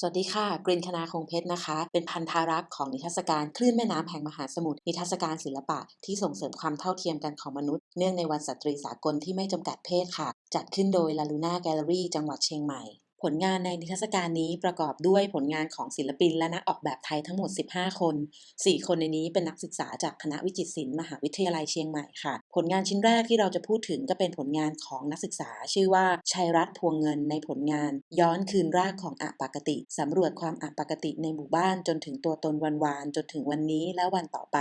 สวัสดีค่ะกรินคณาคงเพชรนะคะ เป็นพันธารักษ์ของนิทรรศการคลื่นแม่น้ำแห่งมหาสมุทรนิทรรศการศิลปะที่ส่งเสริมความเท่าเทียมกันของมนุษย์ เนื่องในวันสตรีสากลที่ไม่จำกัดเพศค่ะ จัดขึ้นโดยลาลูน่าแกลเลอรี่จังหวัดเชียงใหม่ ผลงานในนิทรรศการนี้ประกอบด้วยผลงานของศิลปินและนักออกแบบไทยทั้งหมด 15 คน 4 คนในนี้เป็นนักศึกษาจากคณะวิจิตรศิลป์มหาวิทยาลัยเชียงใหม่ค่ะ ผลงานชิ้นแรกที่เราจะพูดถึงก็เป็นผลงานของนักศึกษา ชื่อว่าชัยรัตน์พวงเงินในผลงาน ย้อนคืนรากของอปกติสำรวจความอปกติในหมู่บ้านจนถึงตัวตนวันวานจนถึงวันนี้และวันต่อไป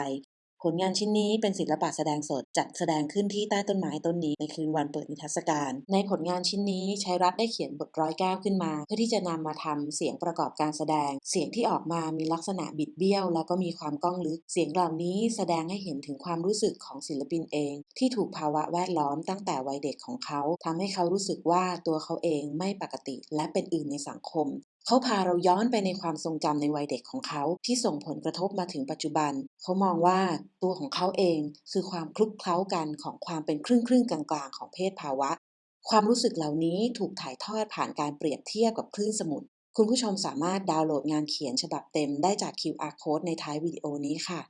ผลงานชิ้นนี้เป็นศิลปะแสดงสดจัดแสดงขึ้นที่ใต้ต้นไม้ต้นนี้ในคืนวันเปิดนิทรรศการ ในผลงานชิ้นนี้ชัยรัตน์ได้เขียนบทร้อยแก้วขึ้นมา เพื่อที่จะนำมาทำเสียงประกอบการแสดง เสียงที่ออกมามีลักษณะบิดเบี้ยว แล้วก็มีความก้องลึก เสียงเหล่านี้แสดงให้เห็นถึงความรู้สึกของศิลปินเอง ที่ถูกภาวะแวดล้อมตั้งแต่วัยเด็กของเขาทำให้เขารู้สึกว่าตัวเขาเองไม่ปกติและเป็นอื่นในสังคม เขาพาเราย้อนไปในความทรงจำในวัยเด็กของเขาที่ส่งผลกระทบมาถึงปัจจุบัน เขามองว่าตัวของเขาเองคือความคลุกเคล้ากันของความเป็นครึ่งครึ่งกลางๆ ของเพศภาวะ ความรู้สึกเหล่านี้ถูกถ่ายทอดผ่านการเปรียบเทียบกับคลื่นสมุทรคุณผู้ชมสามารถดาวน์โหลดงานเขียนฉบับเต็มได้จาก QR code ในท้ายวิดีโอนี้ค่ะ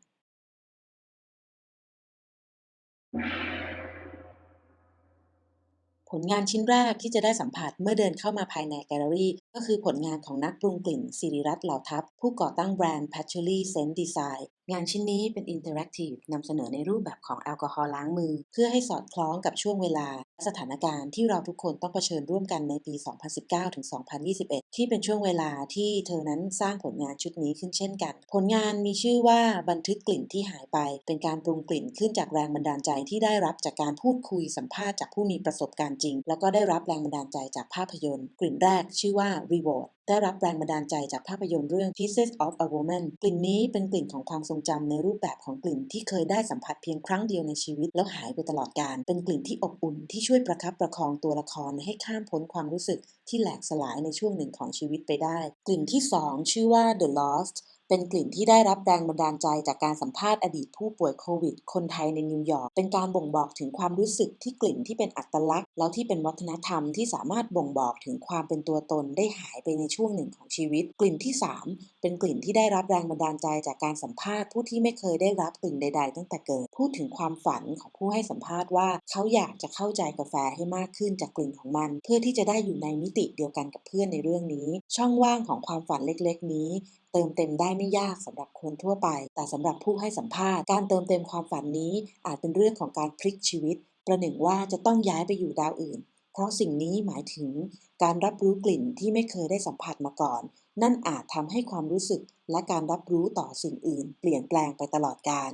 ผลงานชิ้นแรกที่จะได้สัมผัสเมื่อเดินเข้ามาภายในแกลเลอรี่ ก็คือผลงานของนักปรุงกลิ่นสิริรัตน์เหล่าทัพ ผู้ก่อตั้งแบรนด์ Patchouli Scent Design งานชิ้นนี้เป็นอินเทอร์แอคทีฟนำเสนอในรูปแบบของแอลกอฮอล์ล้างมือ เพื่อให้สอดคล้องกับช่วงเวลา และสถานการณ์ที่เราทุกคนต้องเผชิญร่วมกันในปี 2019 ถึง 2021 ที่เป็นช่วงเวลาที่เธอนั้นสร้างผลงานชุดนี้ขึ้นเช่นกัน ผลงานมีชื่อว่าบันทึกกลิ่นที่หายไป เป็นการปรุงกลิ่นขึ้นจากแรงบันดาลใจที่ได้รับจากการพูดคุยสัมภาษณ์จากผู้มีประสบการณ์จริง แล้วก็ได้รับแรงบันดาลใจจากภาพยนตร์ กลิ่นแรกชื่อว่า Reward ได้รับแรงบันดาลใจจากภาพยนตร์เรื่อง Pieces of a Woman กลิ่นนี้เป็นกลิ่นของความทรงจำในรูปแบบของกลิ่นที่เคยได้สัมผัสเพียงครั้งเดียวในชีวิตแล้วหายไปตลอดกาลเป็นกลิ่นที่อบอุ่นที่ช่วยประคับประคองตัวละครให้ข้ามพ้นความรู้สึกที่แหลกสลายในช่วงหนึ่งของชีวิตไปได้ กลิ่นที่ 2 ชื่อว่า The Lost เป็นกลิ่นที่ได้รับแรงบันดาลใจจากการสัมภาษณ์อดีตผู้ป่วยโควิด คนไทยในนิวยอร์ก เป็นการบ่งบอกถึงความรู้สึกที่กลิ่นที่เป็นอัตลักษณ์ แล้วที่เป็นวัฒนธรรมที่สามารถบ่งบอกถึงความเป็นตัวตนได้หายไปในช่วงหนึ่งของชีวิต กลิ่นที่ 3 เป็นกลิ่นที่ได้รับแรงบันดาลใจจากการสัมภาษณ์ผู้ที่ไม่เคยได้รับกลิ่นใด ๆ ตั้งแต่เกิด พูดถึงความฝันของผู้ให้สัมภาษณ์ว่า เขาอยากจะเข้าใจกาแฟให้มากขึ้นจากกลิ่นของมัน เพื่อที่จะได้อยู่ในมิติเดียวกันกับเพื่อนในเรื่องนี้ ช่องว่างของความฝันเล็ก ๆ นี้ เติมเต็มได้ไม่ยากสำหรับคนทั่วไป แต่สำหรับผู้ให้สัมภาษณ์การเติมเต็มความฝันนี้ อาจเป็นเรื่องของการพลิกชีวิต ประหนึ่งว่าจะต้องย้ายไปอยู่ดาวอื่น เพราะสิ่งนี้หมายถึงการรับรู้กลิ่นที่ไม่เคยได้สัมผัสมาก่อน นั่นอาจทำให้ความรู้สึกและการรับรู้ต่อสิ่งอื่น เปลี่ยนแปลงไปตลอดกาล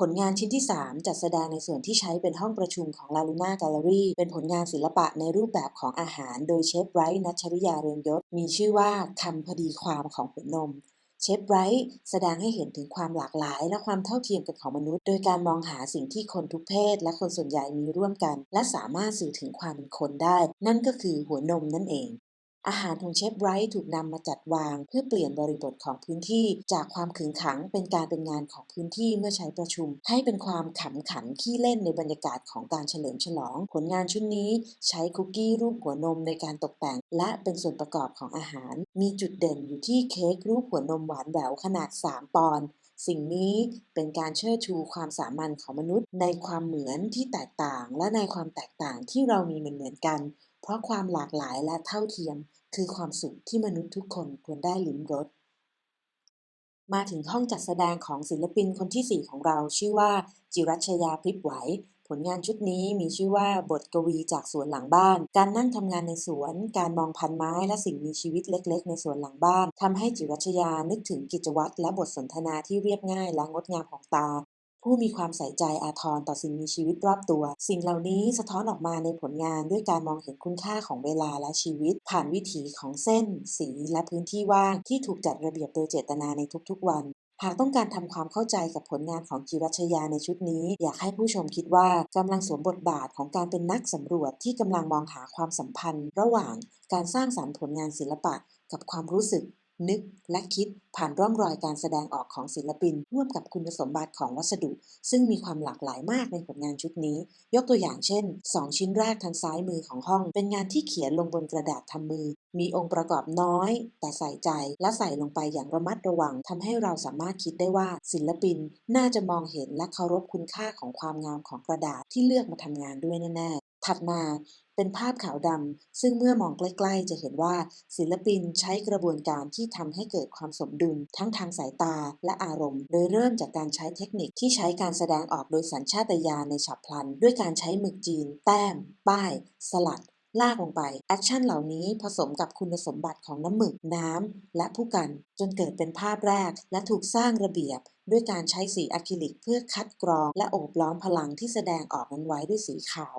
ผลงานชิ้นที่ 3 จัดแสดงในส่วนที่ใช้เป็นห้องประชุมของลาลูน่าแกลเลอรี่เป็นผลงานศิลปะในรูปแบบของอาหารโดยเชฟไบรท์นัชริยาเรืองยศ มีชื่อว่าคำพอดีความของหัวนมเชฟไบรท์แสดงให้เห็นถึงความหลากหลายและความเท่าเทียมกันของมนุษย์ โดยการมองหาสิ่งที่คนทุกเพศ และคนส่วนใหญ่มีร่วมกัน และสามารถสื่อถึงความเป็นคนได้ นั่นก็คือหัวนมนั่นเอง อาหารของเชฟไบรท์ถูกนำมาจัดวาง เพื่อเปลี่ยนบริบทของพื้นที่จากความขึงขังเป็นการเป็นงานของพื้นที่เมื่อใช้ประชุม ให้เป็นความขำขันขี้เล่นในบรรยากาศของการเฉลิมฉลอง ผลงานชุดนี้ใช้คุกกี้รูปหัวนมในการตกแต่ง และเป็นส่วนประกอบของอาหาร มีจุดเด่นอยู่ที่เค้กรูปหัวนมหวานแหววขนาด 3 ปอนด์สิ่งนี้เป็นการเชิดชูความสามัญของมนุษย์ ในความเหมือนที่แตกต่างและในความแตกต่างที่เรามีเหมือนเหมือนกัน เพราะความหลากหลายและเท่าเทียม คือความสุขที่มนุษย์ทุกคนควรได้ลิ้มรส มาถึงห้องจัดแสดงของศิลปินคนที่ 4 ของเราชื่อว่า จิรัชยาพริบไหว ผลงานชุดนี้มีชื่อว่าบทกวีจากสวนหลังบ้าน การนั่งทำงานในสวน การมองพันไม้และสิ่งมีชีวิตเล็ก ๆ ในสวนหลังบ้านทำให้จิรัชยานึกถึงกิจวัตรและบทสนทนาที่เรียบง่ายและงดงามของตา ผู้มีความใส่ใจอาทรต่อสิ่งมีชีวิตรอบตัว สิ่งเหล่านี้สะท้อนออกมาในผลงานด้วยการมองเห็นคุณค่าของเวลาและชีวิต ผ่านวิถีของเส้น สีและพื้นที่ว่างที่ถูกจัดระเบียบโดยเจตนาในทุกๆวันหากต้องการทำความเข้าใจกับผลงานของจิรัชยาในชุดนี้ อยากให้ผู้ชมคิดว่ากำลังสวมบทบาทของการเป็นนักสำรวจที่กำลังมองหาความสัมพันธ์ ระหว่างการสร้างสรรค์ผลงานศิลปะกับความรู้สึก นึกและคิดผ่านร่องรอยการแสดงออกของศิลปิน ร่วมกับคุณสมบัติของวัสดุ ซึ่งมีความหลากหลายมากในผลงานชุดนี้ ยกตัวอย่างเช่น 2 ชิ้นแรกทางซ้ายมือของห้อง เป็นงานที่เขียนลงบนกระดาษทำมือ มีองค์ประกอบน้อย แต่ใส่ใจและใส่ลงไปอย่างระมัดระวังทำให้เราสามารถคิดได้ว่าศิลปินน่าจะมองเห็นและเคารพคุณค่าของความงามของกระดาษที่เลือกมาทำงานด้วยแน่ ถัดมาเป็นภาพขาวดำซึ่งเมื่อมองใกล้ ๆ จะเห็นว่าศิลปินใช้กระบวนการที่ทำให้เกิดความสมดุล ทั้งทางสายตาและอารมณ์ โดยเริ่มจากการใช้เทคนิคที่ใช้การแสดงออกโดยสัญชาตญาณในฉับพลัน ด้วยการใช้หมึกจีน แต้ม ป้าย สลัด ลากลงไป แอคชั่นเหล่านี้ผสมกับคุณสมบัติของน้ำหมึกน้ำและผู้กัน จนเกิดเป็นภาพแรก และถูกสร้างระเบียบด้วยการใช้สีอะคริลิกเพื่อคัดกรอง และโอบล้อมพลังที่แสดงออกนั้นไว้ด้วยสีขาว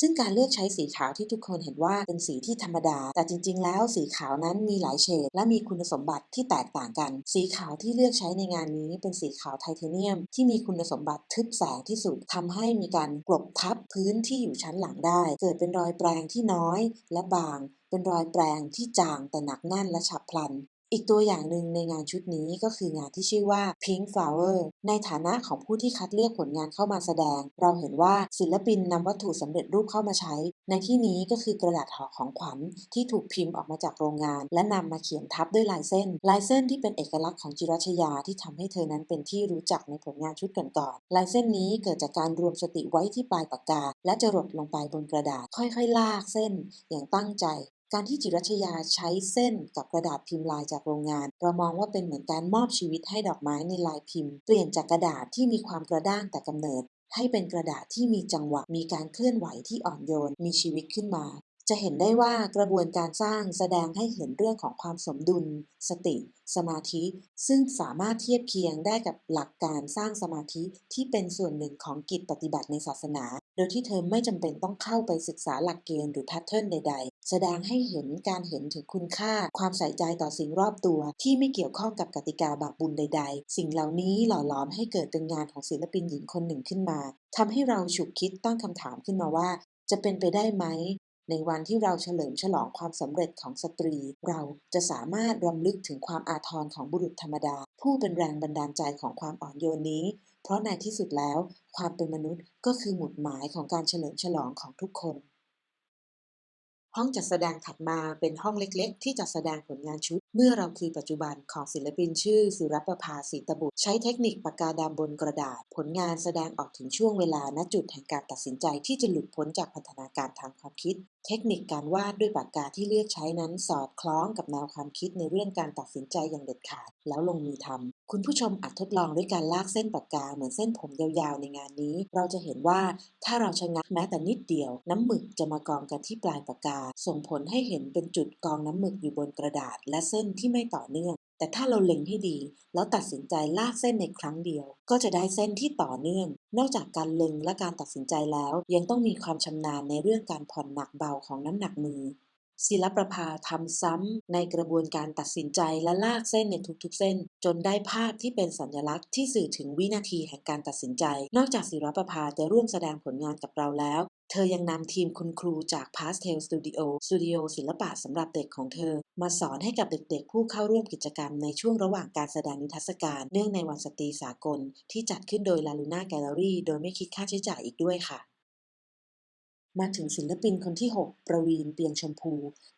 ซึ่งการเลือกใช้สีขาวที่ทุกคนเห็นว่าเป็นสีที่ธรรมดา แต่จริง ๆ แล้วสีขาวนั้นมีหลายเฉดและมีคุณสมบัติที่แตกต่างกัน สีขาวที่เลือกใช้ในงานนี้เป็นสีขาวไทเทเนียม ที่มีคุณสมบัติทึบแสงที่สุดทำให้มีการกลบทับพื้นที่อยู่ชั้นหลังได้ เกิดเป็นรอยแปรงที่น้อยและบางเป็นรอยแปรงที่จางแต่หนักแน่นและฉับพลัน อีกตัวอย่างหนึ่งในงานชุดนี้ก็คืองานที่ชื่อว่า Pink Flower ในฐานะของผู้ที่คัดเลือกผลงานเข้ามาแสดง เราเห็นว่าศิลปินนำวัตถุสำเร็จรูปเข้ามาใช้ ในที่นี้ก็คือกระดาษห่อของขวัญที่ถูกพิมพ์ออกมาจากโรงงาน และนำมาเขียนทับด้วยลายเส้น ลายเส้นที่เป็นเอกลักษณ์ของจิรัชยาที่ทำให้เธอนั้นเป็นที่รู้จักในผลงานชุดก่อนๆลายเส้นนี้เกิดจากการรวมสติไว้ที่ปลายปากกา และจรดลงไปบนกระดาษค่อยๆ ลากเส้นอย่างตั้งใจ การที่จิรัชยาใช้เส้นกับกระดาษพิมพ์ลายจากโรงงาน เรามองว่าเป็นเหมือนการมอบชีวิตให้ดอกไม้ในลายพิมพ์ เปลี่ยนจากกระดาษที่มีความกระด้างแต่กำเนิด ให้เป็นกระดาษที่มีจังหวะมีการเคลื่อนไหวที่อ่อนโยน มีชีวิตขึ้นมา จะเห็นได้ว่ากระบวนการสร้างแสดงให้เห็นเรื่องของความสมดุล สติ สมาธิ ซึ่งสามารถเทียบเคียงได้กับหลักการสร้างสมาธิที่เป็นส่วนหนึ่งของกิจปฏิบัติในศาสนา โดยที่เธอไม่จำเป็นต้องเข้าไปศึกษาหลักเกณฑ์หรือแพทเทิร์นใด ๆ แสดงให้เห็นการเห็นถึงคุณค่า ความใส่ใจต่อสิ่งรอบตัว ที่ไม่เกี่ยวข้องกับกติกาบาปบุญใด ๆ สิ่งเหล่านี้หล่อหลอมให้เกิดเป็นงานของศิลปินหญิงคนหนึ่งขึ้นมาทำให้เราฉุกคิดตั้งคำถามขึ้นมาว่าจะเป็นไปได้ไหม ในวันที่เราเฉลิมฉลองความสำเร็จของสตรี เราจะสามารถรำลึกถึงความอาทรของบุรุษธรรมดา ผู้เป็นแรงบันดาลใจของความอ่อนโยนนี้ เพราะในที่สุดแล้ว ความเป็นมนุษย์ก็คือหมุดหมายของการเฉลิมฉลองของทุกคน ห้องจัดแสดงถัดมาเป็นห้องเล็กๆ ที่จัดแสดงผลงานชุด เมื่อเราคือปัจจุบันของศิลปินชื่อสุรประภาสีตบุตร ใช้เทคนิคปากกาดำบนกระดาษ ผลงานแสดงออกถึงช่วงเวลาณจุดแห่งการตัดสินใจที่จะหลุดพ้นจากพันธนาการทางความคิด เทคนิคการวาดด้วยปากกาที่เลือกใช้นั้นสอดคล้องกับแนวความคิดในเรื่องการตัดสินใจอย่างเด็ดขาด แล้วลงมือทำคุณผู้ชมอาจทดลองด้วยการลากเส้นปากกาเหมือนเส้นผมยาวๆ ในงานนี้ เราจะเห็นว่าถ้าเราชะงักแม้แต่นิดเดียว น้ำหมึกจะมากองกันที่ปลายปากกา ส่งผลให้เห็นเป็นจุดกองน้ำหมึกอยู่บนกระดาษ และเส้นที่ไม่ต่อเนื่อง แต่ถ้าเราเล็งให้ดี แล้วตัดสินใจลากเส้นในครั้งเดียว ก็จะได้เส้นที่ต่อเนื่อง นอกจากการเล็งและการตัดสินใจแล้ว ยังต้องมีความชำนาญในเรื่องการผ่อนหนักเบาของน้ำหนักมือศิลประภาทำซ้ำในกระบวนการตัดสินใจและลากเส้นในทุกๆ เส้น จนได้ภาพที่เป็นสัญลักษณ์ที่สื่อถึงวินาทีแห่งการตัดสินใจ นอกจากศิลประภาจะร่วมแสดงผลงานกับเราแล้ว เธอยังนำทีมคุณครูจาก Pastel Studio สตูดิโอศิลปะสำหรับเด็กของเธอ มาสอนให้กับเด็กๆ ผู้เข้าร่วมกิจกรรมในช่วงระหว่างการแสดงนิทรรศการ เนื่องในวันสตรีสากล ที่จัดขึ้นโดย La Luna Gallery โดยไม่คิดค่าใช้จ่ายอีกด้วยค่ะมาถึงศิลปินคนที่ 6 ประวีน เปียงชมพู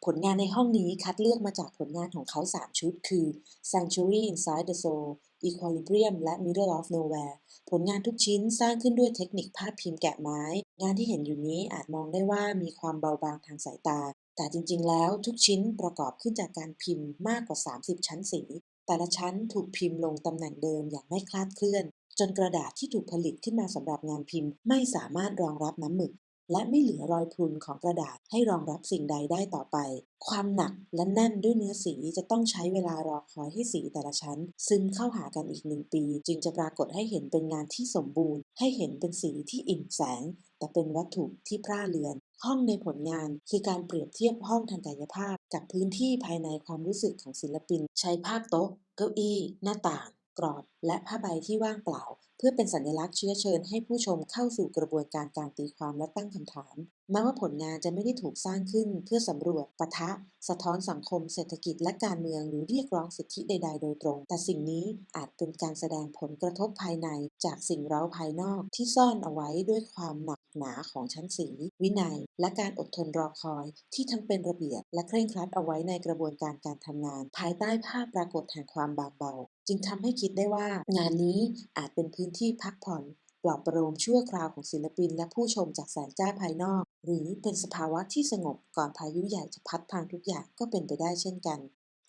ผลงานในห้องนี้คัดเลือกมาจากผลงานของเขา 3 ชุด คือ Sanctuary Inside the Soul Equilibrium และ Middle of Nowhere ผลงานทุกชิ้นสร้างขึ้นด้วยเทคนิคภาพพิมพ์แกะไม้ งานที่เห็นอยู่นี้อาจมองได้ว่ามีความเบาบางทางสายตา แต่จริงๆ แล้วทุกชิ้นประกอบขึ้นจากการพิมพ์มากกว่า 30 ชั้นสี แต่ละชั้นถูกพิมพ์ลงตำแหน่งเดิมอย่างไม่คลาดเคลื่อน จนกระดาษที่ถูกผลิตขึ้นมาสำหรับงานพิมพ์ ไม่สามารถรองรับน้ำหมึก และไม่เหลือรอยพรุนของกระดาษให้รองรับสิ่งใดได้ต่อไป ความหนักและแน่นด้วยเนื้อสีจะต้องใช้เวลารอคอยให้สีแต่ละชั้น ซึมเข้าหากันอีกหนึ่งปี จึงจะปรากฏให้เห็นเป็นงานที่สมบูรณ์ ให้เห็นเป็นสีที่อิ่มแสง แต่เป็นวัตถุที่พร่าเลือน ห้องในผลงานคือการเปรียบเทียบห้องทางกายภาพ กับพื้นที่ภายในความรู้สึกของศิลปิน ใช้ภาพโต๊ะ เก้าอี้ หน้าต่าง กรอบ และผ้าใบที่ว่างเปล่า พื่อเป็นสัญลักษณ์เชื้อเชิญให้ผู้ชมเข้าสู่กระบวนการการตีความและตั้งคำถามแม้ว่าผลงานจะไม่ได้ถูกสร้างขึ้นเพื่อสำรวจปะทะ สะท้อนสังคม เศรษฐกิจและการเมืองหรือเรียกร้องสิทธิใด ๆ โดยตรง แต่สิ่งนี้อาจเป็นการแสดงผลกระทบภายใน จากสิ่งเร้าภายนอกที่ซ่อนเอาไว้ด้วยความหนักหนาของชั้นสี วินัย และการอดทนรอคอย ที่ทั้งเป็นระเบียบ และเคร่งครัดเอาไว้ในกระบวนการการทำงาน ภายใต้ภาพปรากฏแห่งความบางเบา จึงทำให้คิดได้ว่า งานนี้อาจเป็นพื้นที่พักผ่อนปลอบประโลมชั่วคราวของศิลปินและผู้ชมจากแสงจ้าภายนอก หรือเป็นสภาวะที่สงบก่อนพายุใหญ่จะพัดพังทุกอย่างก็เป็นไปได้เช่นกัน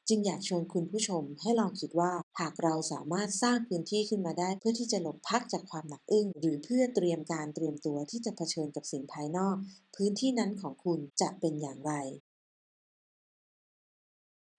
จึงอยากชวนคุณผู้ชมให้ลองคิดว่าหากเราสามารถสร้างพื้นที่ขึ้นมาได้เพื่อที่จะหลบพักจากความหนักอึ้ง หรือเพื่อเตรียมการเตรียมตัวที่จะเผชิญกับสิ่งภายนอก พื้นที่นั้นของคุณจะเป็นอย่างไร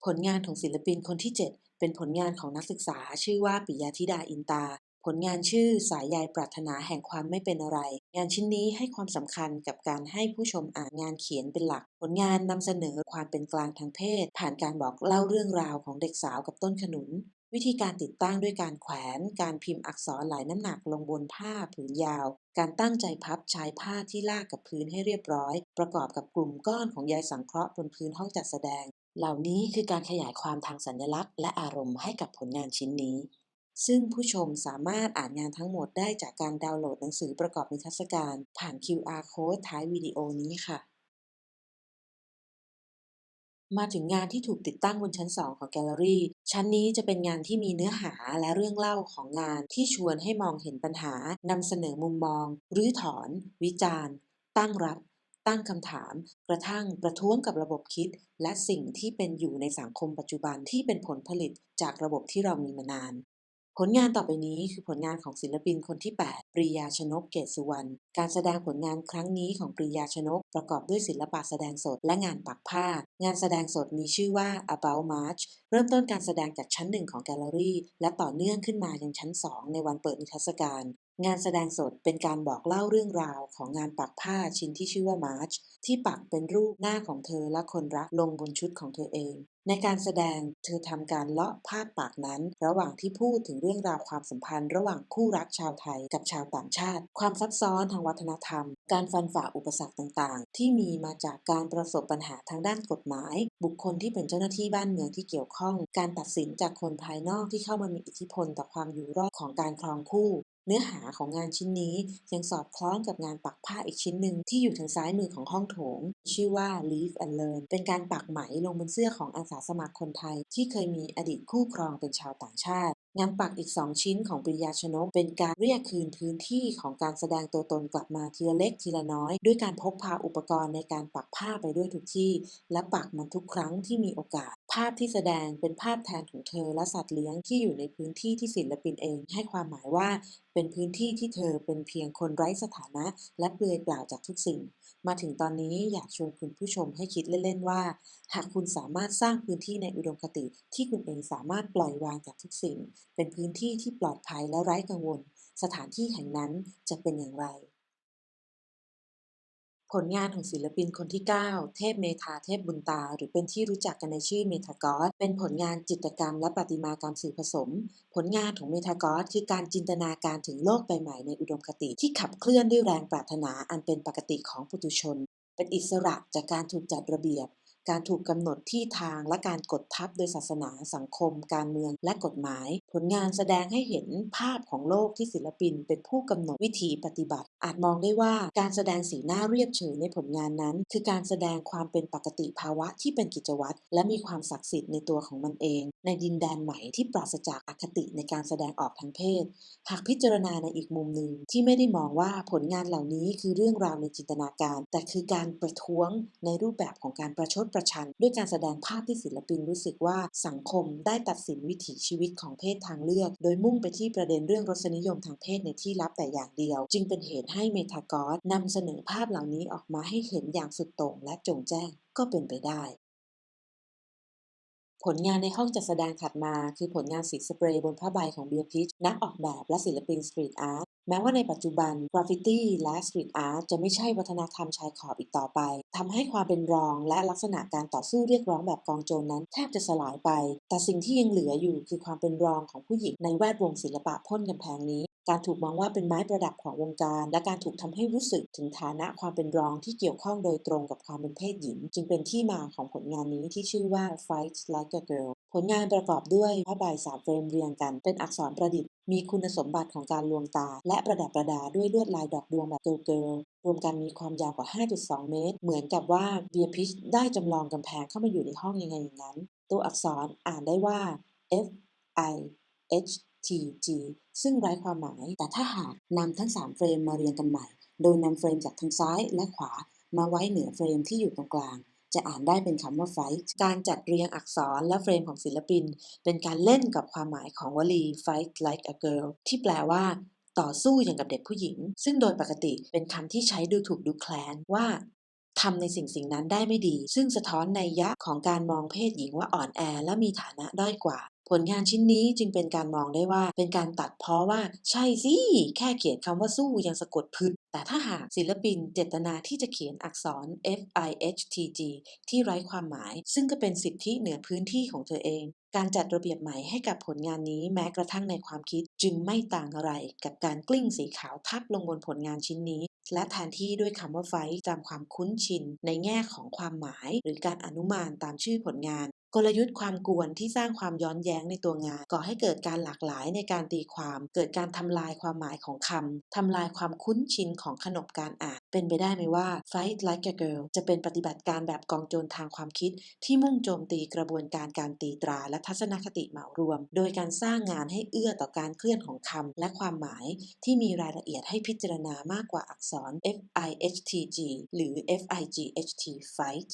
ผลงานของศิลปินคนที่ 7 เป็นผลงานของนักศึกษา ชื่อว่าปิยธิดาอินตา ผลงานชื่อสายใยปรารถนาแห่งความไม่เป็นอะไร งานชิ้นนี้ให้ความสำคัญกับการให้ผู้ชมอ่านงานเขียนเป็นหลัก ผลงานนำเสนอความเป็นกลางทางเพศ ผ่านการบอกเล่าเรื่องราวของเด็กสาวกับต้นขนุน วิธีการติดตั้งด้วยการแขวน การพิมพ์อักษรหลายน้ำหนักลงบนผ้าผืนยาว การตั้งใจพับชายผ้าที่ลากกับพื้นให้เรียบร้อย ประกอบกับกลุ่มก้อนของใยสังเคราะห์บนพื้นห้องจัดแสดง เหล่านี้คือการขยายความทางสัญลักษณ์ และอารมณ์ให้กับผลงานชิ้นนี้ ซึ่งผู้ชมสามารถอ่านงานทั้งหมดได้จากการดาวน์โหลดหนังสือประกอบนิทรรศการ ผ่าน QR Code ท้ายวิดีโอนี้ค่ะ มาถึงงานที่ถูกติดตั้งบนชั้น 2 ของแกลเลอรี่ ชั้นนี้จะเป็นงานที่มีเนื้อหาและเรื่องเล่าของงานที่ชวนให้มองเห็นปัญหานำเสนอมุมมอง รื้อถอน วิจารณ์ ตั้งรับ ตั้งคำถาม กระทั่งประท้วงกับระบบคิด และสิ่งที่เป็นอยู่ในสังคมปัจจุบันที่เป็นผลผลิตจากระบบที่เรามีมานาน ผลงานต่อไปนี้คือผลงานของศิลปินคนที่ 8 ปรียาชนกเกตสุวรรณ การแสดงผลงานครั้งนี้ของปรียาชนก ประกอบด้วยศิลปะแสดงสดและงานปักผ้า งานแสดงสดมีชื่อว่า About March เริ่มต้นการแสดงจากชั้นหนึ่งของแกลเลอรี่ และต่อเนื่องขึ้นมายังชั้น 2 ในวันเปิดนิทรรศการ งานแสดงสดเป็นการบอกเล่าเรื่องราวของงานปักผ้าชิ้นที่ชื่อว่า March ที่ปักเป็นรูปหน้าของเธอและคนรักลงบนชุดของเธอเอง ในการแสดงเธอทำการเลาะภาพปากนั้น ระหว่างที่พูดถึงเรื่องราวความสัมพันธ์ ระหว่างคู่รักชาวไทยกับชาวต่างชาติ ความซับซ้อนทางวัฒนธรรม การฟันฝ่าอุปสรรคต่างๆ ที่มีมาจากการประสบปัญหาทางด้านกฎหมาย บุคคลที่เป็นเจ้าหน้าที่บ้านเมืองที่เกี่ยวข้อง การตัดสินจากคนภายนอกที่เข้ามามีอิทธิพลต่อความอยู่รอดของการครองคู่ เนื้อหาของงานชิ้นนี้ยังสอดคล้องกับงานปักผ้าอีกชิ้นหนึ่งที่อยู่ทางซ้ายมือของห้องโถง ชื่อว่า Live and Learn เป็นการปักไหมลงบนเสื้อของอาสาสมัครคนไทย ที่เคยมีอดีตคู่ครองเป็นชาวต่างชาติ งานปักอีก 2 ชิ้นของปริยาชนก เป็นการเรียกคืนพื้นที่ของการแสดงตัวตนกลับมาทีละเล็กทีละน้อย ด้วยการพกพาอุปกรณ์ในการปักผ้าไปด้วยทุกที่ และปักมันทุกครั้งที่มีโอกาส ภาพที่แสดงเป็นภาพแทนของเธอและสัตว์เลี้ยงที่อยู่ในพื้นที่ที่ศิลปินเอง ให้ความหมายว่า เป็นพื้นที่ที่เธอเป็นเพียงคนไร้สถานะ และเปลือยเปล่าจากทุกสิ่งมาถึงตอนนี้อยากชวนคุณผู้ชมให้คิดเล่น ๆ ว่า หากคุณสามารถสร้างพื้นที่ในอุดมคติ ที่คุณเองสามารถปล่อยวางจากทุกสิ่ง เป็นพื้นที่ที่ปลอดภัยและไร้กังวล สถานที่แห่งนั้นจะเป็นอย่างไร ลงานของศิลปินคนที่ 9 เทพเมธาเทพบุญตา หรือเป็นที่รู้จักกันในชื่อเมทากอสเป็นผลงานจิตรกรรมและประติมากรรมสื่อผสม ผลงานของเมทากอสคือการจินตนาการถึงโลกใบใหม่ในอุดมคติที่ขับเคลื่อนด้วยแรงปรารถนาอันเป็นปกติของปุถุชน เป็นอิสระจากการถูกจัดระเบียบ การถูกกำหนดที่ทางและการกดทับโดยศาสนาสังคม การเมืองและกฎหมาย ผลงานแสดงให้เห็นภาพของโลกที่ศิลปิน เป็นผู้กำหนดวิธีปฏิบัติ อาจมองได้ว่าการแสดงสีหน้าเรียบเฉยในผลงานนั้น คือการแสดงความเป็นปกติภาวะที่เป็นกิจวัตรและมีความศักดิ์สิทธิ์ในตัวของมันเอง ในดินแดนใหม่ที่ปราศจากอคติในการแสดงออกทางเพศ หากพิจารณาในอีกมุมหนึ่งที่ไม่ได้มองว่าผลงานเหล่านี้คือเรื่องราวในจินตนาการ แต่คือการประท้วงในรูปแบบของการประชดประชัน ด้วยการแสดงภาพที่ศิลปินรู้สึกว่าสังคมได้ตัดสินวิถีชีวิตของเพศทางเลือก โดยมุ่งไปที่ประเด็นเรื่องรสนิยมทางเพศในที่ลับแต่อย่างเดียว จึงเป็นเหตุให้เมทากอสนำเสนอภาพเหล่านี้ออกมาให้เห็นอย่างสุดโต่งและจงแจ้งก็เป็นไปได้ ผลงานในห้องจัดแสดงถัดมา คือผลงานสีสเปรย์บนผ้าใบของเบียร์พิชนักออกแบบและศิลปินสตรีทอาร์ตแม้ว่าในปัจจุบันกราฟฟิตี้และสตรีทอาร์ตจะไม่ใช่วัฒนธรรมชายขอบอีกต่อไปทำให้ความเป็นรองและลักษณะการต่อสู้เรียกร้องแบบกองโจรนั้น แทบจะสลายไป แต่สิ่งที่ยังเหลืออยู่คือความเป็นรองของผู้หญิงในแวดวงศิลปะพ่นกำแพงนี้ การถูกมองว่าเป็นไม้ประดับของวงการ และการถูกทำให้รู้สึกถึงฐานะความเป็นรองที่เกี่ยวข้องโดยตรงกับความเป็นเพศหญิง จึงเป็นที่มาของผลงานนี้ที่ชื่อว่า Fight Like a Girl ผลงานประกอบด้วยผ้าใบสามเฟรมเรียงกัน เป็นอักษรประดิษฐ์ มีคุณสมบัติของการลวงตา และประดับประดาด้วยลวดลายดอกดวงแบบเกิร์ลรวมกันมีความยาวกว่า 5.2 เมตร เหมือนกับว่าเบียพิชได้จำลองกำแพงเข้ามาอยู่ในห้องยังไงอย่างนั้น ตัวอักษรอ่านได้ว่า F I H T G ซึ่งไร้ความหมาย แต่ถ้าหากนำทั้ง 3 เฟรมมาเรียงกันใหม่ โดยนำเฟรมจากทางซ้ายและขวามาไว้เหนือเฟรมที่อยู่ตรงกลาง จะอ่านได้เป็นคำว่า fight การจัดเรียงอักษรและเฟรมของศิลปิน เป็นการเล่นกับความหมายของวลี fight like a girl ที่แปลว่าต่อสู้อย่างกับเด็กผู้หญิง ซึ่งโดยปกติเป็นคำที่ใช้ดูถูกดูแคลนว่าทำในสิ่งสิ่งนั้นได้ไม่ดี ซึ่งสะท้อนในยยะของการมองเพศหญิงว่าอ่อนแอและมีฐานะด้อยกว่า ผลงานชิ้นนี้จึงเป็นการมองได้ว่าเป็นการตัดเพราะว่า ใช่สิ แค่เขียนคำว่าสู้ยังสะกดพึดแต่ถ้าหากศิลปินเจตนาที่จะเขียนอักษร F I H T G ที่ไร้ความหมาย ซึ่งก็เป็นสิทธิเหนือพื้นที่ของเธอเอง การจัดระเบียบใหม่ให้กับผลงานนี้แม้กระทั่งในความคิดจึงไม่ต่างอะไรกับการกลิ้งสีขาวทับลงบนผลงานชิ้นนี้ และแทนที่ด้วยคำว่าไฟตามความคุ้นชินในแง่ของความหมาย หรือการอนุมานตามชื่อผลงาน กลยุทธ์ความกวนที่สร้างความย้อนแย้งในตัวงาน ก่อให้เกิดการหลากหลายในการตีความ เกิดการทำลายความหมายของคำทำลายความคุ้นชินของขนบการอ่าน เป็นไปได้ไหมว่า Fight Like a Girl จะเป็นปฏิบัติการแบบกองโจรทางความคิด ที่มุ่งโจมตีกระบวนการการตีตรา และทัศนคติเหมารวม โดยการสร้างงานให้เอื้อต่อการเคลื่อนของคำและความหมาย ที่มีรายละเอียดให้พิจารณามากกว่าอักษร F I H T G หรือ F I G H T Fight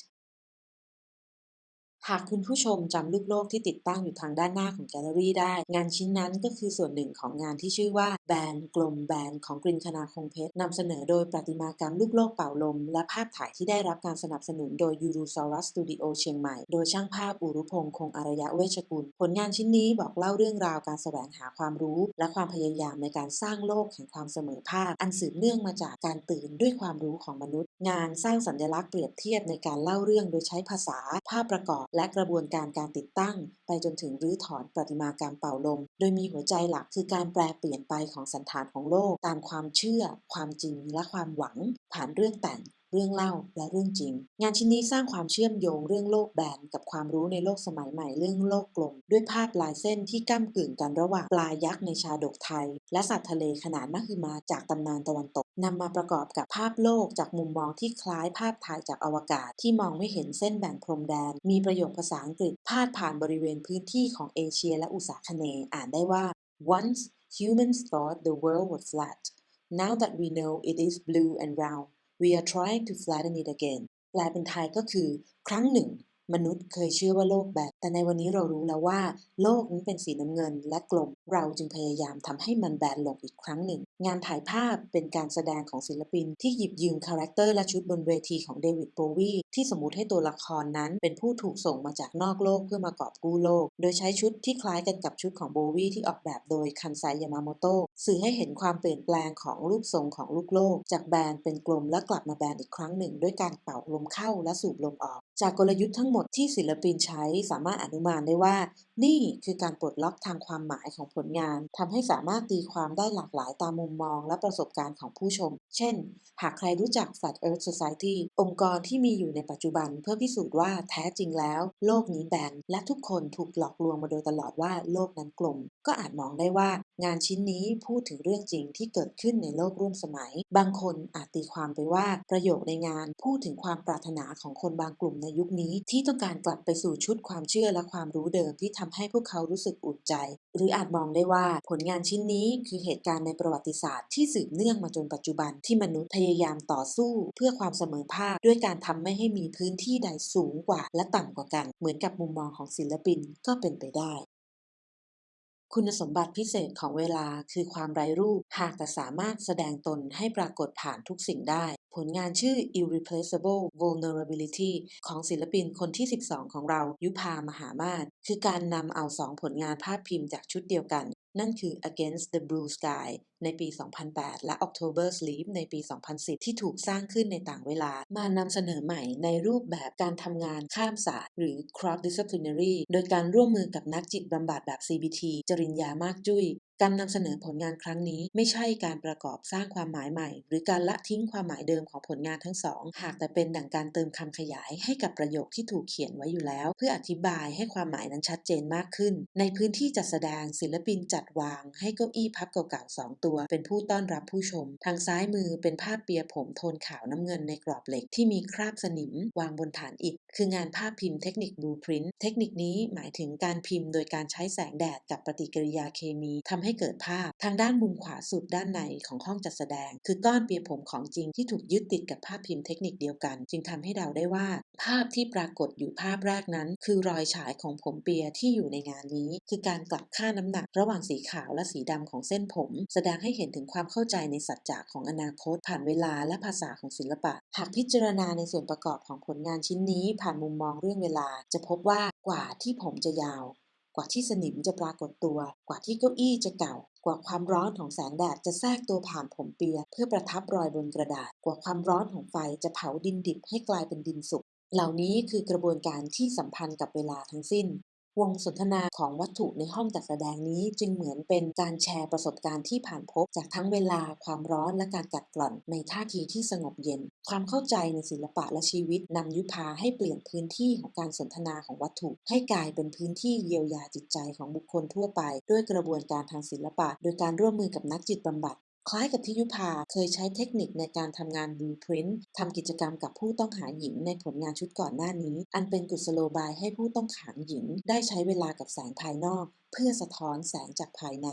หากคุณผู้ชมจำลูกโลกที่ติดตั้งอยู่ทางด้านหน้าของแกลเลอรี่ได้ งานชิ้นนั้นก็คือส่วนหนึ่งของงานที่ชื่อว่าแบนกลมแบนของกรินคณาคงเพชรนำเสนอโดยประติมากรรมลูกโลกเป่าลม และภาพถ่ายที่ได้รับการสนับสนุนโดยยูรูซอรัสสตูดิโอเชียงใหม่ โดยช่างภาพอุรุพงษ์คงอารยะเวชกุล ผลงานชิ้นนี้บอกเล่าเรื่องราวการแสวงหาความรู้ และความพยายามในการสร้างโลกแห่งความเสมอภาค อันสืบเนื่องมาจากการตื่นด้วยความรู้ของมนุษย์ งานสร้างสัญลักษณ์เปรียบเทียบในการเล่าเรื่องโดยใช้ภาษา ภาพประกอบและกระบวนการการติดตั้ง ไปจนถึงรื้อถอนประติมากรรมเป่าลม โดยมีหัวใจหลักคือการแปลเปลี่ยนไปของสันฐานของโลก ตามความเชื่อ ความจริงและความหวัง ผ่านเรื่องแต่งเรื่องเล่าและเรื่องจริง งานชิ้นนี้สร้างความเชื่อมโยงเรื่องโลกแบนกับความรู้ในโลกสมัยใหม่เรื่องโลกกลม ด้วยภาพลายเส้นที่ก้ากึ่งกันระหว่างปลายักษ์ในชาดกไทย และสัตว์ทะเลขนาดมหึมาจากตำนานตะวันตก นำมาประกอบกับภาพโลกจากมุมมองที่คล้ายภาพถ่ายจากอวกาศที่มองไม่เห็นเส้นแบ่งพรมแดน มีประโยคภาษาอังกฤษพาดผ่านบริเวณพื้นที่ของเอเชียและอุษาคเนย์อ่านได้ว่า once humans thought the world was flat now that we know it is blue and round we are trying to flatten it again แปลเป็นไทยก็คือ ครั้งหนึ่ง มนุษย์เคยเชื่อว่าโลกแบนแต่ในวันนี้เรารู้แล้วว่า โลกนั้เป็นสีน้ำเงินและกลม เราจึงพยายามทำให้มันแบนลงอีกครั้งหนึ่ง งานถ่ายภาพเป็นการแสดงของศิลปิน ที่หยิบยืมคาแรคเตอร์และชุดบนเวทีของเดวิดโบวีที่สมมติให้ตัวละครนั้น เป็นผู้ถูกส่งมาจากนอกโลกเพื่อมากอบกู้โลก โดยใช้ชุดที่คล้ายกันกับชุดของโบวีที่ออกแบบโดยคันไซยามาโมโตะสื่อให้เห็นความเปลี่ยนแปลงของรูปทรงของลูกโลก จากแบนเป็นกลมและกลับมาแบนอีกครั้งหนึ่ง ด้วยการเป่าลมเข้าและสูบลมออก จากกลยุทธ์ทั้งหมดที่ศิลปินใช้สามารถอนุมานได้ว่านี่คือการปลดล็อกทางความหมายของผลงานทำให้สามารถตีความได้หลากหลายตามมุมมองและประสบการณ์ของผู้ชม เช่น หากใครรู้จัก Flat Earth Society องค์กรที่มีอยู่ในปัจจุบันเพื่อพิสูจน์ว่าแท้จริงแล้ว โลกนี้แบนและทุกคนถูกหลอกลวงมาโดยตลอดว่าโลกนั้นกลม ก็อาจมองได้ว่า งานชิ้นนี้พูดถึงเรื่องจริงที่เกิดขึ้นในโลกร่วมสมัย บางคนอาจตีความไปว่าประโยคในงานพูดถึงความปรารถนาของคนบางกลุ่มในยุคนี้ ที่ต้องการกลับไปสู่ชุดความเชื่อและความรู้เดิมที่ทำให้พวกเขารู้สึกอุ่นใจ หรืออาจมองได้ว่าผลงานชิ้นนี้คือเหตุการณ์ในประวัติศาสตร์ที่สืบเนื่องมาจนปัจจุบันที่มนุษย์พยายามต่อสู้ เพื่อความเสมอภาคด้วยการทำไม่ให้มีพื้นที่ใดสูงกว่า และต่ำกว่ากัน เหมือนกับมุมมองของศิลปินก็เป็นไปได้คุณสมบัติพิเศษของเวลาคือความไร้รูป หากแต่สามารถแสดงตนให้ปรากฏผ่านทุกสิ่งได้ ผลงานชื่อ Irreplaceable Vulnerability ของศิลปินคนที่ 12 ของเรายุพามหามาศคือการนำเอาสองผลงานภาพพิมพ์จากชุดเดียวกัน นั่นคือ Against the Blue Sky ในปี 2008 และ October Sleep ในปี 2010 ที่ถูกสร้างขึ้นในต่างเวลา มานำเสนอใหม่ในรูปแบบการทำงานข้ามศาสตร์ หรือ Cross Disciplinary โดยการร่วมมือกับนักจิตบำบัดแบบ CBT จริญญามากจุ้ยการนำเสนอผลงานครั้งนี้ ไม่ใช่การประกอบสร้างความหมายใหม่ หรือการละทิ้งความหมายเดิมของผลงานทั้งสอง หากแต่เป็นดั่งการเติมคำขยายให้กับประโยคที่ถูกเขียนไว้อยู่แล้ว เพื่ออธิบายให้ความหมายนั้นชัดเจนมากขึ้น ในพื้นที่จัดแสดงศิลปินจัดวาง ให้เก้าอี้พับเก่าๆสองตัว เป็นผู้ต้อนรับผู้ชม ทางซ้ายมือเป็นภาพเปียผมโทนขาวน้ำเงินในกรอบเหล็กที่มีคราบสนิม วางบนฐานอิฐคืองานภาพพิมพ์เทคนิคบลูพรินท์เทคนิคนี้หมายถึงการพิมพ์โดยการใช้แสงแดดกับปฏิกิริยาเคมีทำให้เกิดภาพทางด้านมุมขวาสุดด้านในของห้องจัดแสดง คือก้อนเปียผมของจริงที่ถูกยึดติดกับภาพพิมพ์เทคนิคเดียวกัน จึงทำให้เดาได้ว่า ภาพที่ปรากฏอยู่ภาพแรกนั้น คือรอยฉายของผมเปียที่อยู่ในงานนี้ คือการกลับค่าน้ำหนักระหว่างสีขาวและสีดำของเส้นผม แสดงให้เห็นถึงความเข้าใจในสัจจะของอนาคต ผ่านเวลาและภาษาของศิลปะ หากพิจารณาในส่วนประกอบของผลงานชิ้นนี้ ผ่านมุมมองเรื่องเวลา จะพบว่ากว่าที่ผมจะยาว กว่าที่สนิมจะปรากฏตัว กว่าที่เก้าอี้จะเก่า กว่าความร้อนของแสงแดดจะแทรกตัวผ่านผมเปีย เพื่อประทับรอยบนกระดาษ กว่าความร้อนของไฟจะเผาดินดิบให้กลายเป็นดินสุกเหล่านี้คือกระบวนการที่สัมพันธ์กับเวลาทั้งสิ้น วงสนทนาของวัตถุในห้องจัดแสดงนี้จึงเหมือนเป็นการแชร์ประสบการณ์ที่ผ่านพบ จากทั้งเวลาความร้อนและการกัดกร่อนในท่าทีที่สงบเย็น ความเข้าใจในศิลปะและชีวิตนำยุพาให้เปลี่ยนพื้นที่ของการสนทนาของวัตถุ ให้กลายเป็นพื้นที่เยียวยาจิตใจของบุคคลทั่วไป ด้วยกระบวนการทางศิลปะ โดยการร่วมมือกับนักจิตบำบัด คล้ายกับที่ยุพาเคยใช้เทคนิคในการทำงาน Blueprint ทำกิจกรรมกับผู้ต้องหาหญิงในผลงานชุดก่อนหน้านี้ อันเป็นกุศโลบายให้ผู้ต้องขังหญิง ได้ใช้เวลากับแสงภายนอก เพื่อสะท้อนแสงจากภายใน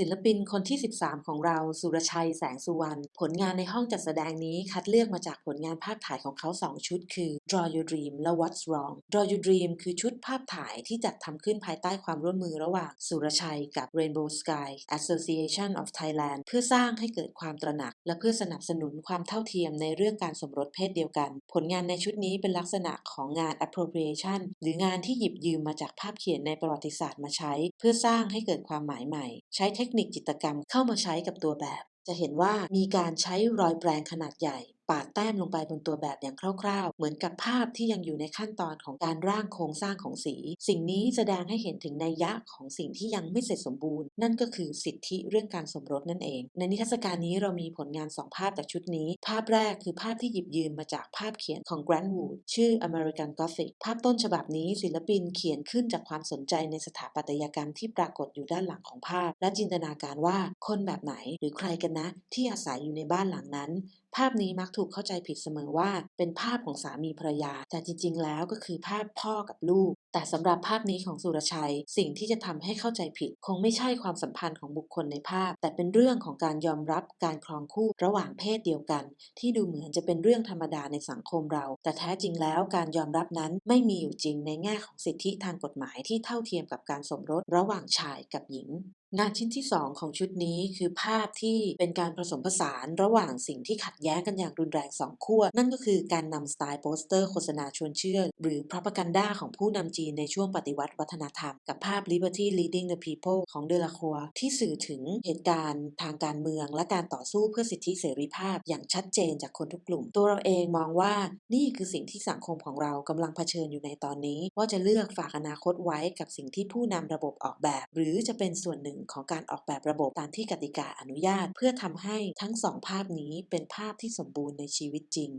ศิลปินคนที่ 13 ของเราสุรชัยแสงสุวรรณผลงานในห้องจัดแสดงนี้คัดเลือกมาจากผลงานภาพถ่ายของเขา 2 ชุด คือ Draw Your Dream และ What's Wrong Draw Your Dream คือชุดภาพถ่ายที่จัดทำขึ้นภายใต้ความร่วมมือระหว่างสุรชัยกับ Rainbow Sky Association of Thailand เพื่อสร้างให้เกิดความตระหนัก และเพื่อสนับสนุนความเท่าเทียมในเรื่องการสมรสเพศเดียวกัน ผลงานในชุดนี้เป็นลักษณะของงาน appropriation หรืองานที่หยิบยืมมาจากภาพเขียนในประวัติศาสตร์มาใช้ เพื่อสร้างให้เกิดความหมายใหม่ ใช้เททคนิคจิตกรรมเข้ามาใช้กับตัวแบบ จะเห็นว่ามีการใช้รอยแปรงขนาดใหญ่ ปาดแต้มลงไปบนตัวแบบอย่างคร่าวๆ เหมือนกับภาพที่ยังอยู่ในขั้นตอนของการร่างโครงสร้างของสี สิ่งนี้แสดงให้เห็นถึงนัยยะของสิ่งที่ยังไม่เสร็จสมบูรณ์ นั่นก็คือสิทธิเรื่องการสมรสนั่นเอง ในนิทรรศการนี้เรามีผลงาน 2 ภาพจากชุดนี้ ภาพแรกคือภาพที่หยิบยืมมาจากภาพเขียนของ Grant Wood ชื่อ American Gothic ภาพต้นฉบับนี้ศิลปินเขียนขึ้นจากความสนใจในสถาปัตยกรรมที่ปรากฏอยู่ด้านหลังของภาพ และจินตนาการว่าคนแบบไหนหรือใครกันนะที่อาศัยอยู่ในบ้านหลังนั้น ภาพนี้มักถูกเข้าใจผิดเสมอว่าเป็นภาพของสามีภรรยา แต่จริงๆ แล้วก็คือภาพพ่อกับลูก แต่สำหรับภาพนี้ของสุรชัย สิ่งที่จะทำให้เข้าใจผิด คงไม่ใช่ความสัมพันธ์ของบุคคลในภาพ แต่เป็นเรื่องของการยอมรับการครองคู่ระหว่างเพศเดียวกัน ที่ดูเหมือนจะเป็นเรื่องธรรมดาในสังคมเรา แต่แท้จริงแล้วการยอมรับนั้นไม่มีอยู่จริงในแง่ของสิทธิทางกฎหมายที่เท่าเทียมกับการสมรสระหว่างชายกับหญิงงานชิ้นที่ 2 ของชุดนี้คือภาพที่เป็นการผสมผสานระหว่างสิ่งที่ขัดแย้งกันอย่างรุนแรงสองขั้วนั่นก็คือการนำสไตล์โปสเตอร์โฆษณาชวนเชื่อ หรือ propaganda ของผู้นำจีนในช่วงปฏิวัติวัฒนธรรม กับภาพ Liberty Leading the People ของเดลาคัวที่สื่อถึงเหตุการณ์ทางการเมือง และการต่อสู้เพื่อสิทธิเสรีภาพอย่างชัดเจนจากคนทุกกลุ่ม ตัวเราเองมองว่านี่คือสิ่งที่สังคมของเรากำลังเผชิญอยู่ในตอนนี้ ว่าจะเลือกฝากอนาคตไว้กับสิ่งที่ผู้นำระบบออกแบบ หรือจะเป็นส่วนหนึ่งของการออกแบบระบบตามที่กติกาอนุญาต เพื่อทำให้ทั้งสองภาพนี้เป็นภาพที่สมบูรณ์ในชีวิตจริง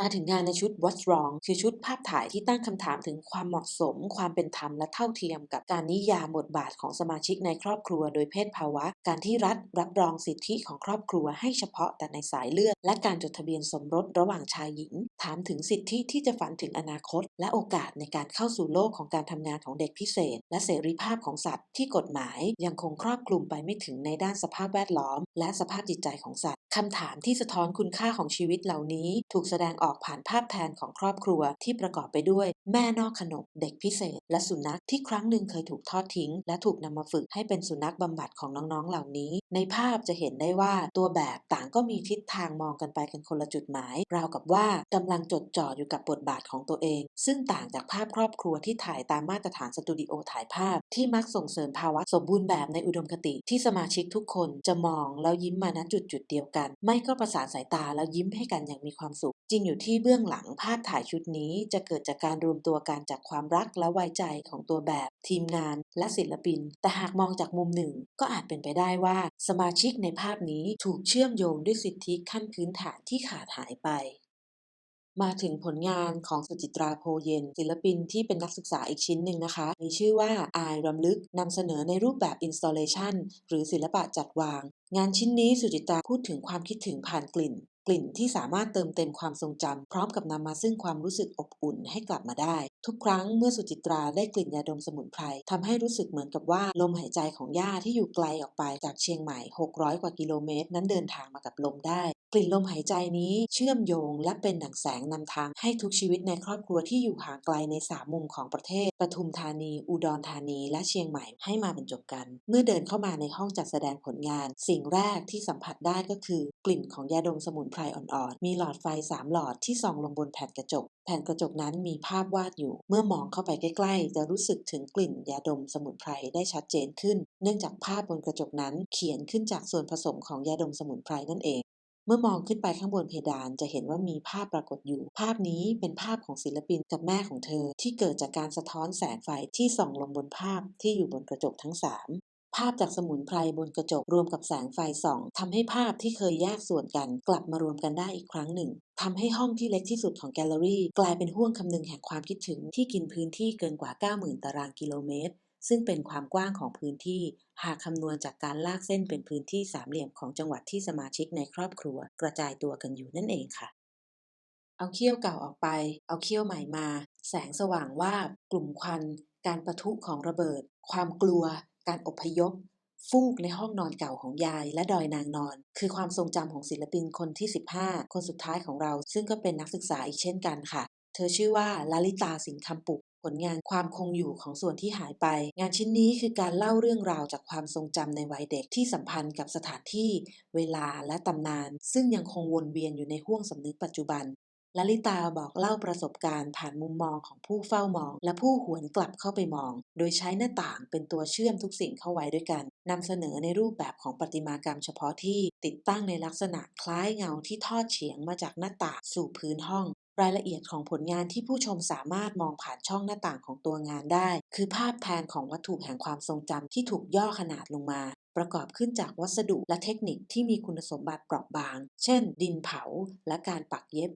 มาถึงงานในชุด What's Wrong คือชุดภาพถ่ายที่ตั้งคำถามถึงความเหมาะสม ความเป็นธรรมและเท่าเทียมกับการนิยามบทบาทของสมาชิกในครอบครัว โดยเพศภาวะ การที่รัฐรับรองสิทธิของครอบครัวให้เฉพาะแต่ในสายเลือด และการจดทะเบียนสมรสระหว่างชายหญิง ถามถึงสิทธิที่จะฝันถึงอนาคต และโอกาสในการเข้าสู่โลกของการทำงานของเด็กพิเศษ และเสรีภาพของสัตว์ที่กฎหมาย ยังคงครอบคลุมไปไม่ถึงในด้านสภาพแวดล้อม และสภาพจิตใจของสัตว์คำถามที่สะท้อนคุณค่าของชีวิตเหล่านี้ ถูกแสดงออกออกผ่านภาพแทนของครอบครัวที่ประกอบไปด้วย แม่นอกขนบเด็กพิเศษ และสุนัขที่ครั้งหนึ่งเคยถูกทอดทิ้ง และถูกนำมาฝึกให้เป็นสุนัขบำบัดของน้องๆเหล่านี้ ในภาพจะเห็นได้ว่าตัวแบบต่างก็มีทิศทางมองกันไปกันคนละจุดหมาย ราวกับว่ากำลังจดจ่ออยู่กับบทบาทของตัวเอง ซึ่งต่างจากภาพครอบครัวที่ถ่ายตามมาตรฐานสตูดิโอถ่ายภาพ ที่มักส่งเสริมภาวะสมบูรณ์แบบในอุดมคติที่สมาชิกทุกคนจะมองแล้วยิ้มมาณจุดจุดเดียวกัน ไม่ก็ประสานสายตาแล้วยิ้มให้กันอย่างมีความสุข จริงอยู่อยู่ที่เบื้องหลังภาพถ่ายชุดนี้จะเกิดจากการรวมตัวกันจากความรักและไว้ใจของตัวแบบ ทีมงานและศิลปิน แต่หากมองจากมุมหนึ่ง ก็อาจเป็นไปได้ว่า สมาชิกในภาพนี้ถูกเชื่อมโยงด้วยสิทธิขั้นพื้นฐานที่ขาดหายไปมาถึงผลงานของสุจิตราโพเย็น ศิลปินที่เป็นนักศึกษาอีกชิ้นหนึ่งนะคะ มีชื่อว่าอายรำลึกนำเสนอในรูปแบบ installation หรือศิลปะจัดวาง งานชิ้นนี้สุจิตราพูดถึงความคิดถึงผ่านกลิ่น กลิ่นที่สามารถเติมเต็มความทรงจำพร้อมกับนำมาซึ่งความรู้สึกอบอุ่นให้กลับมาได้ ทุกครั้งเมื่อสุจิตราได้กลิ่นยาดมสมุนไพรทำให้รู้สึกเหมือนกับว่าลมหายใจของย่าที่อยู่ไกลออกไปจากเชียงใหม่ 600 กว่ากิโลเมตร นั้นเดินทางมากับลมได้ กลิ่นลมหายใจนี้เชื่อมโยงและเป็นดั่งแสงนำทางให้ทุกชีวิตในครอบครัวที่อยู่ห่างไกลในสามมุมของประเทศปทุมธานี อุดรธานี และเชียงใหม่ให้มาบรรจบกัน เมื่อเดินเข้ามาในห้องจัดแสดงผลงาน สิ่งแรกที่สัมผัสได้ก็คือกลิ่นของยาดมสมุนไพรอ่อนๆ มีหลอดไฟสามหลอดที่ส่องลงบนแผ่นกระจก แผ่นกระจกนั้นมีภาพวาดอยู่ เมื่อมองเข้าไปใกล้ๆ จะรู้สึกถึงกลิ่นยาดมสมุนไพรได้ชัดเจนขึ้น เนื่องจากภาพบนกระจกนั้นเขียนขึ้นจากส่วนผสมของยาดมสมุนไพรนั่นเองเมื่อมองขึ้นไปข้างบนเพดานจะเห็นว่ามีภาพปรากฏอยู่ ภาพนี้เป็นภาพของศิลปินกับแม่ของเธอ ที่เกิดจากการสะท้อนแสงไฟที่ส่องลงบนภาพที่อยู่บนกระจกทั้งสาม ภาพจากสมุนไพรบนกระจกรวมกับแสงไฟส่องทำให้ภาพที่เคยแยกส่วนกัน กลับมารวมกันได้อีกครั้งหนึ่งทำให้ห้องที่เล็กที่สุดของแกลเลอรี่ กลายเป็นห้วงคำนึงแห่งความคิดถึงที่กินพื้นที่เกินกว่า 90,000 ตารางกิโลเมตร ซึ่งเป็นความกว้างของพื้นที่ หากคำนวณจากการลากเส้นเป็นพื้นที่สามเหลี่ยมของจังหวัดที่สมาชิกในครอบครัว กระจายตัวกันอยู่นั่นเองค่ะเอาเขี้ยวเก่าออกไป เอาเขี้ยวใหม่มา แสงสว่างวาบ กลุ่มควัน การประทุของระเบิด ความกลัว การอพยพ ฟูกในห้องนอนเก่าของยายและดอยนางนอน คือความทรงจำของศิลปินคนที่ 15 คนสุดท้ายของเรา ซึ่งก็เป็นนักศึกษาอีกเช่นกันค่ะ เธอชื่อว่าลลิตาสิงห์คำปุกผลงานความคงอยู่ของส่วนที่หายไป งานชิ้นนี้คือการเล่าเรื่องราวจากความทรงจำในวัยเด็กที่สัมพันธ์กับสถานที่ เวลาและตำนาน ซึ่งยังคงวนเวียนอยู่ในห้วงสำนึกปัจจุบัน ลลิตาบอกเล่าประสบการณ์ผ่านมุมมองของผู้เฝ้ามอง และผู้หวนกลับเข้าไปมอง โดยใช้หน้าต่างเป็นตัวเชื่อมทุกสิ่งเข้าไว้ด้วยกันนำเสนอในรูปแบบของประติมากรรมเฉพาะที่ติดตั้งในลักษณะคล้ายเงาที่ทอดเฉียงมาจากหน้าต่างสู่พื้นห้อง รายละเอียดของผลงานที่ผู้ชมสามารถมองผ่านช่องหน้าต่างของตัวงานได้ คือภาพแทนของวัตถุแห่งความทรงจำที่ถูกย่อขนาดลงมาประกอบขึ้นจากวัสดุและเทคนิคที่มีคุณสมบัติเปราะบาง เช่น ดินเผา และการปักเย็บ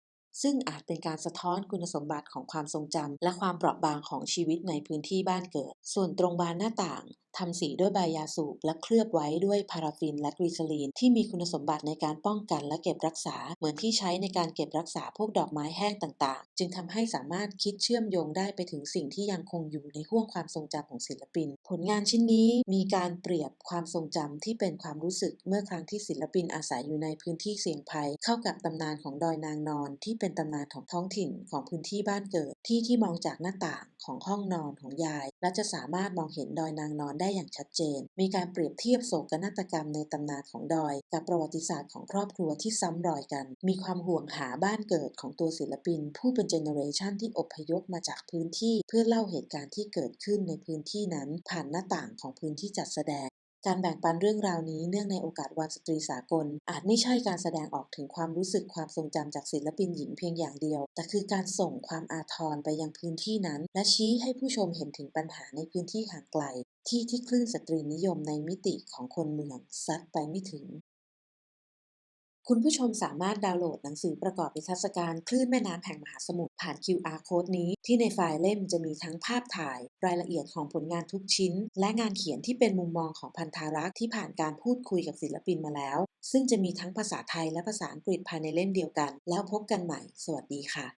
ซึ่งอาจเป็นการสะท้อนคุณสมบัติของความทรงจำและความเปราะบางของชีวิตในพื้นที่บ้านเกิด ส่วนตรงบานหน้าต่าง ทำสีด้วยใบยาสูบและเคลือบไว้ด้วยพาราฟินและกรีซลีน ที่มีคุณสมบัติในการป้องกันและเก็บรักษา เหมือนที่ใช้ในการเก็บรักษาพวกดอกไม้แห้งต่างๆ จึงทำให้สามารถคิดเชื่อมโยงได้ไปถึงสิ่งที่ยังคงอยู่ในห้วงความทรงจำของศิลปิน ผลงานชิ้นนี้มีการเปรียบความทรงจำที่เป็นความรู้สึกเมื่อครั้งที่ศิลปินอาศัยอยู่ในพื้นที่เสี่ยงภัย เข้ากับตำนานของดอยนางนอน ที่เป็นตำนานของท้องถิ่นของพื้นที่บ้านเกิด ที่ที่มองจากหน้าต่างของห้องนอนของยายและจะสามารถมองเห็นดอยนางนอนได้อย่างชัดเจน มีการเปรียบเทียบโศกนาฏกรรมในตำนานของดอย กับประวัติศาสตร์ของครอบครัวที่ซ้ำรอยกัน มีความห่วงหาบ้านเกิดของตัวศิลปิน ผู้เป็นเจเนอเรชันที่อพยพมาจากพื้นที่ เพื่อเล่าเหตุการณ์ที่เกิดขึ้นในพื้นที่นั้น ผ่านหน้าต่างของพื้นที่จัดแสดง การแบ่งปันเรื่องราวนี้เนื่องในโอกาสวันสตรีสากล อาจไม่ใช่การแสดงออกถึงความรู้สึกความทรงจำจากศิลปินหญิงเพียงอย่างเดียว แต่คือการส่งความอาทรไปยังพื้นที่นั้น และชี้ให้ผู้ชมเห็นถึงปัญหาในพื้นที่ห่างไกล ที่ที่คลื่นสตรีนิยมในมิติของคนเมืองซัดไปไม่ถึง คุณผู้ชมสามารถดาวน์โหลดหนังสือประกอบนิทรรศการคลื่นแม่น้ำแห่งมหาสมุทรผ่าน QR Code นี้ ที่ในไฟล์เล่มจะมีทั้งภาพถ่าย รายละเอียดของผลงานทุกชิ้น และงานเขียนที่เป็นมุมมองของพันธารักษ์ที่ผ่านการพูดคุยกับศิลปินมาแล้ว ซึ่งจะมีทั้งภาษาไทยและภาษาอังกฤษภายในเล่มเดียวกัน แล้วพบกันใหม่ สวัสดีค่ะ